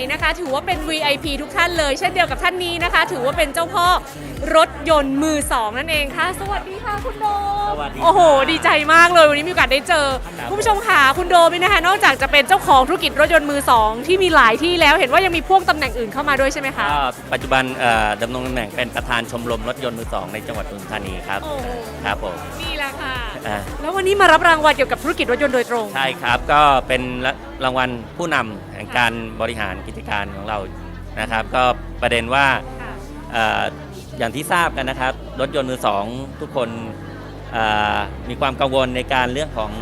ของใหม่นะคะ ถือว่าเป็น VIP ทุกท่านเลย เช่นเดียวกับท่านนี้นะคะ ถือว่าเป็นเจ้าพ่อรถยนต์มือสองนั่นเองค่ะ สวัสดีค่ะคุณโดม สวัสดีครับโอ้โห ดีใจมากเลยวันนี้มีโอกาสได้เจอครับคุณผู้ชมค่ะคุณโดมนี่นะคะ นอกจากจะเป็นเจ้าของธุรกิจรถยนต์มือสองที่มีหลายที่แล้ว เห็นว่ายังมีพ่วงตำแหน่งอื่นเข้ามาด้วยใช่ไหมคะ ก็ปัจจุบันเอ่อดำรงตำแหน่งเป็นประธานชมรมรถยนต์มือสองในจังหวัดปทุมธานีครับ โอ้โห ครับผมนี่แหละค่ะ อ่าแล้ววันนี้มารับรางวัลเกี่ยวกับธุรกิจรถยนต์โดยตรง ใช่ครับก็เป็นรางวัลผู้นำแห่ง การบริหารกิจการของเรานะครับ ก็ประเด็นว่าค่ะเอ่ออย่างที่ทราบกันนะครับ รถยนต์มือสองทุกคนเอ่อมีความกังวลในการเรื่องของ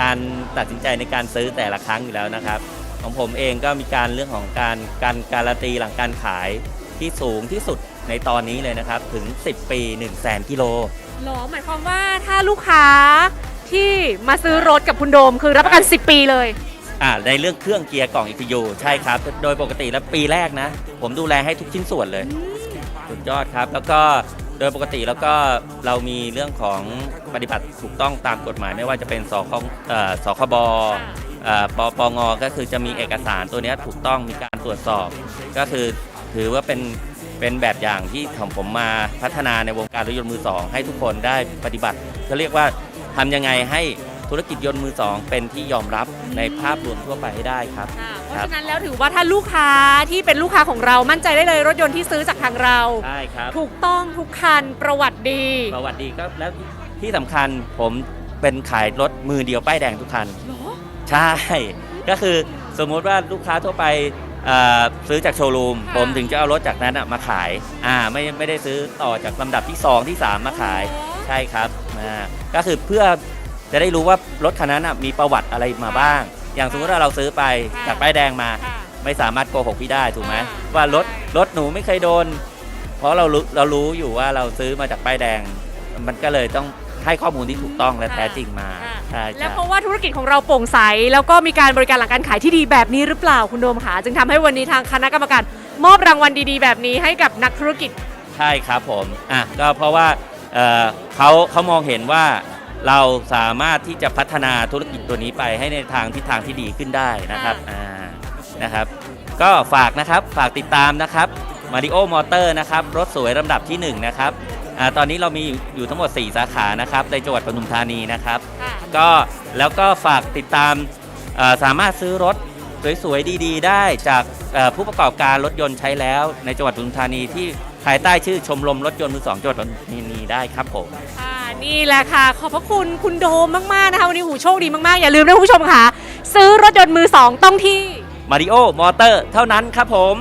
การตัดสินใจในการซื้อแต่ละครั้งอยู่แล้วนะครับ ของผมเองก็มีการเรื่องของการการการันตีหลังการขายที่สูงที่สุดในตอนนี้เลยนะครับ ถึง 10 ปี 1 0 0 0 0แสนกิโล หรอหมายความว่าถ้าลูกค้าที่มาซื้อรถกับคุณโดมคือรับประกัน 10 ปีเลย อ่าในเรื่องเครื่องเกียร์กล่อง ECU ใช่ครับ โดยปกติแล้วปีแรกนะ ผมดูแลให้ทุกชิ้นส่วนเลยสุดยอดครับ แล้วก็โดยปกติแล้วก็เรามีเรื่องของปฏิบัติถูกต้องตามกฎหมายไม่ว่าจะเป็นสคเอ่อสคบเอ่อปปงก็คือจะมีเอกสารตัวเนี้ยถูกต้องมีการตรวจสอบ ก็คือถือว่าเป็นเป็นแบบอย่างที่ของผมมาพัฒนาในวงการรถยนต์มือสองให้ทุกคนได้ปฏิบัติเขาเรียกว่าทำยังไงให้ ธุรกิจยนต์มือสองเป็นที่ยอมรับในภาพรวมทั่วไปให้ได้ครับเพราะฉะนั้นแล้วถือว่าถ้าลูกค้าที่เป็นลูกค้าของเรามั่นใจได้เลยรถยนต์ที่ซื้อจากทางเรา ใช่ครับถูกต้องทุกคันประวัติดี ประวัติดีก็แล้วที่สำคัญผมเป็นขายรถมือเดียวป้ายแดงทุกคันเหรอใช่ ก็คือสมมุติว่าลูกค้าทั่วไปเอ่อซื้อจากโชว์รูม ค่ะ ผมถึงจะเอารถจากนั้นอะมาขายอ่าไม่ไม่ได้ซื้อต่อจากลำดับที่ 2 ที่ 3 มาขาย ใช่ครับอ่าก็คือเพื่อ จะได้รู้ว่ารถคันนั้นอะมีประวัติอะไรมาบ้าง อย่างสมมติว่าเราซื้อไปจากป้ายแดงมา ค่ะ ไม่สามารถโกหกพี่ได้ถูกไหมอ่าว่ารถรถหนูไม่เคยโดน เพราะเรารู้เรารู้อยู่ว่าเราซื้อมาจากป้ายแดง มันก็เลยต้องให้ข้อมูลที่ถูกต้องและแท้จริงมาค่ะใช่และใช่ เพราะว่าธุรกิจของเราโปร่งใส แล้วก็มีการบริการหลังการขายที่ดีแบบนี้หรือเปล่าคุณโดมคะจึงทำให้วันนี้ทางคณะกรรมการมอบรางวัลดีๆ แบบนี้ให้กับนักธุรกิจ ใช่ครับผม อะ ก็เพราะว่าเอ่อเขาเขามองเห็นว่า เราสามารถที่จะพัฒนาธุรกิจตัวนี้ไปให้ในทางทิศทางที่ดีขึ้นได้นะครับอ่านะครับ ก็ฝากนะครับฝากติดตามนะครับมาริโอมอเตอร์นะครับรถสวยลำดับที่ 1 นะครับอ่าตอนนี้เรามีอยู่ทั้งหมด 4 สาขานะครับในจังหวัดปทุมธานีนะครับก็แล้วก็ฝากติดตามเอ่อสามารถซื้อรถสวยๆดีๆ ได้จากเอ่อผู้ประกอบการรถยนต์ใช้แล้วในจังหวัดปทุมธานีที่ ภายใต้ชื่อชมรมรถยนต์มือสองจังหวัดปทุมธานีได้ครับผม ค่ะนี่แหละค่ะ ขอบพระคุณคุณโดมมาก ๆ นะคะ วันนี้หูโชคดีมาก ๆ อย่าลืมนะคุณผู้ชมค่ะ ซื้อรถยนต์มือสองต้องที่ มาริโอมอเตอร์เท่านั้นครับผม